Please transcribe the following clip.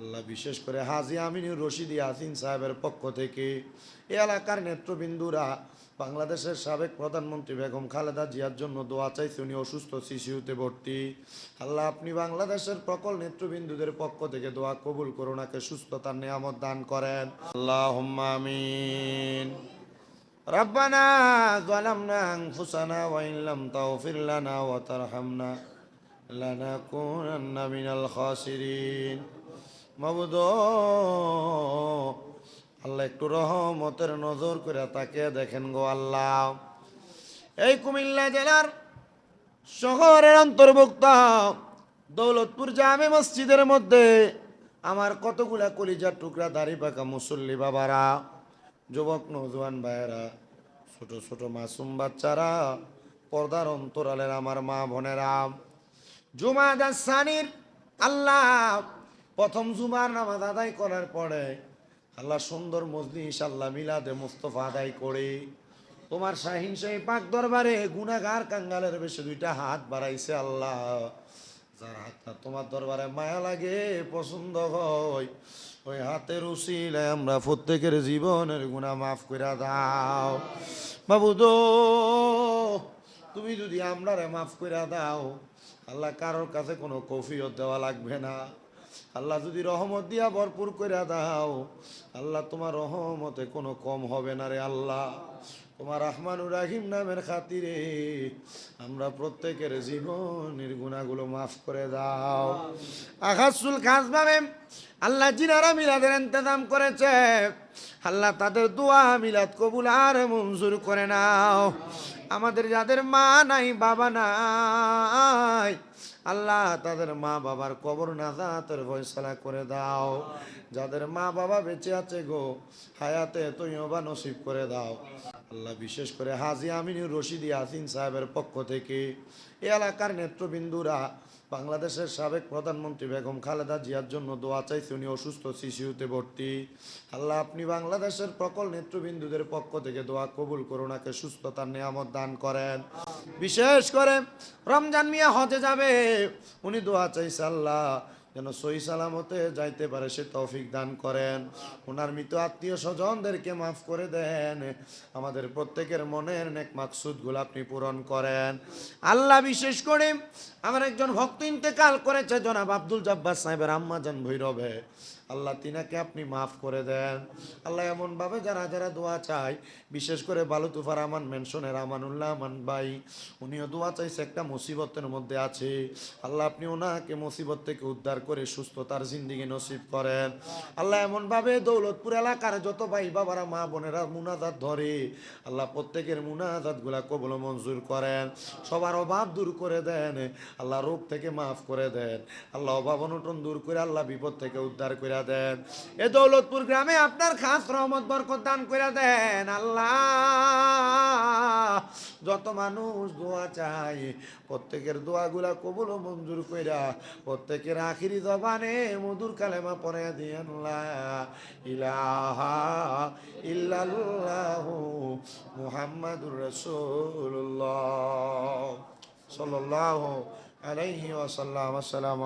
আল্লাহ বিশেষ করে হাজি আমিনুর রশিদ ইয়াসিন সাহেবের পক্ষ থেকে এ এলাকার নেতৃবৃন্দুরা বাংলাদেশের সাবেক প্রধানমন্ত্রী বেগম খালেদা জিয়ার জন্য দোয়া চাইছে উনি অসুস্থ শিশুতে ভর্তি আল্লাহ আপনি বাংলাদেশের প্রকল নেতৃবৃন্দুদের পক্ষ থেকে দোয়া কবুল করোনাকে সুস্থতার নিয়ামত দান করেন আল্লাহ আমিন ربنا ظلمنا أنفسنا وإن لم تغفر لنا وترحمنا لنكونن من الخاسرين মাবুদ, আল্লাহ একটু রহমতের নজর করে তাকে দেখেন গো আল্লাহ। এই কুমিল্লা জেলার শহরের অন্তর্ভুক্ত দৌলতপুর জামে মসজিদের মধ্যে আমার কতগুলা কলিজার টুকরা, দাড়ি পাকা মুসল্লি বাবারা, যুবক নৌজওয়ান ভাইয়েরা, ছোট ছোট মাসুম বাচ্চারা, পর্দার অন্তরালের আমার মা বোনেরা জুমা সানির আল্লাহ প্রথম জুমার নামাজ আদায় করার পরে আল্লাহ সুন্দর মজলিস আল্লাহ মিলাদে মুস্তফা আদায় করে। তোমার শাহিন শাহী পাক দরবারে গুনাগার কাঙ্গালের বেশি দুইটা হাত বাড়াইছে আল্লাহ। যার হাতটা তোমার দরবারে মায়া লাগে, পছন্দ হয়, ওই হাতের উসিলে আমরা প্রত্যেকের জীবনের গুণা মাফ করে দাও। বাবুদো তুমি যদি আমরারে মাফ করে দাও, আল্লাহ কারোর কাছে কোনো কফিও দেওয়া লাগবে না। আল্লাহ যদি রহমত দিয়া ভরপুর করে দাও, আল্লাহ তোমার রহমতে কোনো কম হবে না রে আল্লাহ। তোমার রহমানুর রাহিম নামের খাতিরে আমরা প্রত্যেকের জীবনের গুণাগুলো মাফ করে দাও। আকাশুল খাস ভাবে আল্লাহ জিনারা মিলাদের ইন্তজাম করেছে। আল্লাহ তাদের দোয়া মিলাদ কবুল আর মঞ্জুর করে নাও। আমাদের যাদের মা নাই, বাবা নাই, আল্লাহ তাদের মা বাবার কবর না নাজাতের ফয়সালা করে দাও। যাদের মা বাবা বেঁচে আছে গো, হায়াতে তৈবা নসিব করে দাও। আল্লাহ বিশেষ করে হাজি আমিনুর রশিদ ইয়াসিন সাহেবের পক্ষ থেকে এ এলাকার নেত্রবিন্দুরা বাংলাদেশের সাবেক প্রধানমন্ত্রী বেগম খালেদা জিয়ার জন্য দোয়া চাইছে, উনি অসুস্থ, শিশুতে ভর্তি। আল্লাহ আপনি বাংলাদেশের প্রকল নেত্রবিন্দুদের পক্ষ থেকে দোয়া কবুল করোনাকে সুস্থতার নিয়ামত দান করেন। বিশেষ করে রমজান মিয়া হজে যাবে, উনি দোয়া চাইছে আল্লাহ যেন সহি সালামতে যাইতে পারে, সে তৌফিক দান করেন। ওনার মৃত আত্মীয় স্বজনদেরকে মাফ করে দেন। আমাদের প্রত্যেকের মনের নেক মাকসুদগুলো আপনি পূরণ করেন। আল্লাহ বিশেষ করে আমার একজন ভক্ত ইন্তেকাল করেছে, জনাব আব্দুল জব্বার সাহেবের আম্মা আম্মাজান ভৈরবে। আল্লাহ তিনাকে আপনি মাফ করে দেন। আল্লাহ এমনভাবে যারা যারা দোয়া চায়, বিশেষ করে বালুতুফার আমান মেনশনের আমানুল্লাহ আমান ভাই, উনিও দোয়া চাইছে একটা মুসিবতের মধ্যে আছে। আল্লাহ আপনি ওনাকে মুসিবত থেকে উদ্ধার করে সুস্থতার জিন্দিগি নসিব করেন। আল্লাহ এমনভাবে দৌলতপুর এলাকার যত ভাই বাবারা, মা বোনেরা মুনাজাত ধরে, আল্লাহ প্রত্যেকের মুনাজাতগুলা কবল মঞ্জুর করেন। সবার অভাব দূর করে দেন, আল্লাহ রোগ থেকে মাফ করে দেন। আল্লাহ অভাব অনটন দূর করে, আল্লাহ বিপদ থেকে উদ্ধার করে দেন। এ দৌলতপুর গ্রামে আপনার খাস রহমত, বরকত দান করে দেন। আল্লাহ, যত মানুষ দোয়া চাই প্রত্যেকের দোয়াগুলা কবুল ও মঞ্জুর কইরা প্রত্যেকের আখিরি জবানে মধুর কালেমা পড়ে দিয়েন ইলাহা ইল্লাল্লাহু মুহাম্মাদুর রাসূলুল্লাহ। সাল্লাল্লাহু আলাইহি ওয়াসাল্লাম। আসসালামু